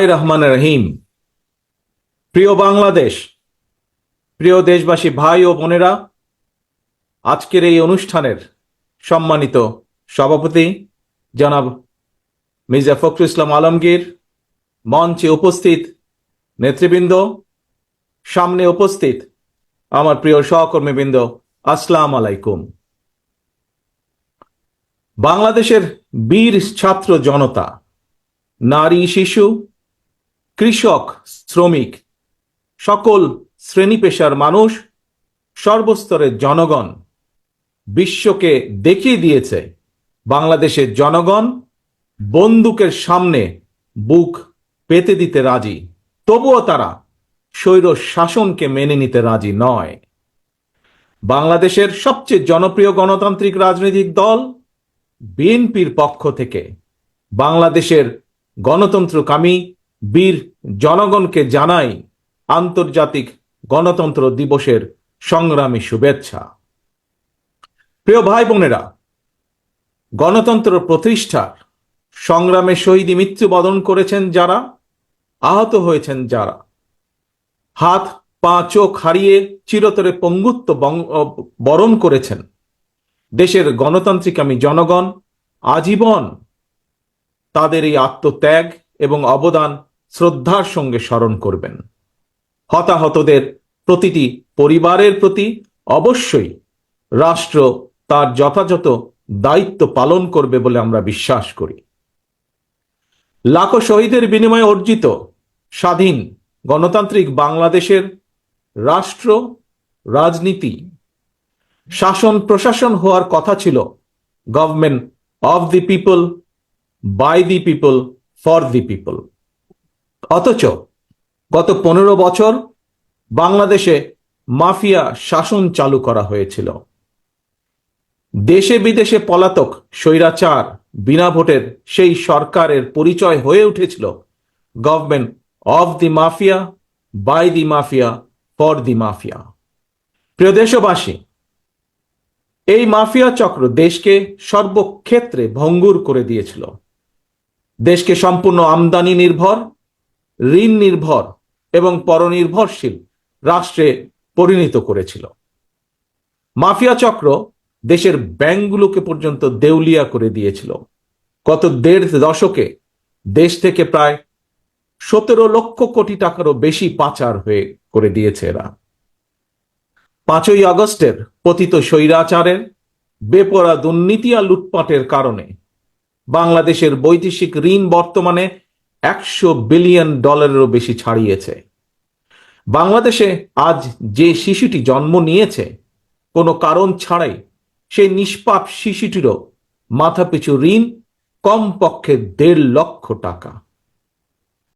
রহমান রহিম। প্রিয় বাংলাদেশ, প্রিয় দেশবাসী, ভাই ও বোনেরা, আজকের এই অনুষ্ঠানের সম্মানিত সভাপতি জনাব মির্জা ফখরুল ইসলাম আলমগীর, মঞ্চে উপস্থিত নেতৃবৃন্দ, সামনে উপস্থিত আমার প্রিয় সহকর্মীবৃন্দ, আসসালাম আলাইকুম। বাংলাদেশের বীর ছাত্র জনতা, নারী, শিশু কৃষক, শ্রমিক, সকল শ্রেণি পেশার মানুষ, সর্বস্তরের জনগণ বিশ্বকে দেখিয়ে দিয়েছে বাংলাদেশের জনগণ বন্দুকের সামনে বুক পেতে দিতে রাজি। তবুও তারা স্বৈর শাসনকে মেনে নিতে রাজি নয়। বাংলাদেশের সবচেয়ে জনপ্রিয় গণতান্ত্রিক রাজনৈতিক দল বিএনপির পক্ষ থেকে বাংলাদেশের গণতন্ত্রকামী বীর জনগণকে জানাই আন্তর্জাতিক গণতন্ত্র দিবসের সংগ্রামী শুভেচ্ছা। প্রিয় ভাই বোনেরা গণতন্ত্র প্রতিষ্ঠার সংগ্রামে শহীদী মৃত্যুবরণ করেছেন যারা, আহত হয়েছেন যারা। হাত, পা, চোখ হারিয়ে চিরতরে পঙ্গুত্ব বরণ করেছেন। দেশের গণতান্ত্রিকামী জনগণ আজীবন তাদের এই আত্মত্যাগ এবং অবদান শ্রদ্ধার সঙ্গে স্মরণ করবেন। হতাহতদের প্রতিটি পরিবারের প্রতি অবশ্যই রাষ্ট্র তার যথাযথ দায়িত্ব পালন করবে বলে আমরা বিশ্বাস করি। লাখো শহীদের বিনিময়ে অর্জিত স্বাধীন গণতান্ত্রিক বাংলাদেশের রাষ্ট্র, রাজনীতি, শাসন, প্রশাসন হওয়ার কথা ছিল government of the people, by the people, for the people. অথচ গত পনেরো বছর বাংলাদেশে মাফিয়া শাসন চালু করা হয়েছিল। দেশে বিদেশে পলাতক স্বৈরাচার বিনা ভোটের সেই সরকারের পরিচয় হয়ে উঠেছিল government of the mafia, by the mafia, for the mafia. প্রিয় দেশবাসী, এই মাফিয়া চক্র দেশকে সর্বক্ষেত্রে ভঙ্গুর করে দিয়েছিল। দেশকে সম্পূর্ণ আমদানি নির্ভর ঋণ নির্ভর এবং পরনির্ভরশীল রাষ্ট্রে পরিণত করেছিল। মাফিয়া চক্র দেশের ব্যাংকগুলোকে পর্যন্ত দেউলিয়া করে দিয়েছিল। গত দেড় দশকে দেশ থেকে প্রায় সতেরো লক্ষ কোটি টাকারও বেশি পাচার হয়ে করে দিয়েছে এরা। পাঁচই আগস্টের পতিত স্বৈরাচারের বেপরা দুর্নীতি আর লুটপাটের কারণে বাংলাদেশের বৈদেশিক ঋণ বর্তমানে একশো বিলিয়ন ডলারেরও বেশি ছাড়িয়েছে। বাংলাদেশে আজ যে শিশুটি জন্ম নিয়েছে, কোনো কারণ ছাড়াই সেই নিষ্পাপ শিশুটিরও মাথাপিছু ঋণ, কমপক্ষে দেড় লক্ষ টাকা।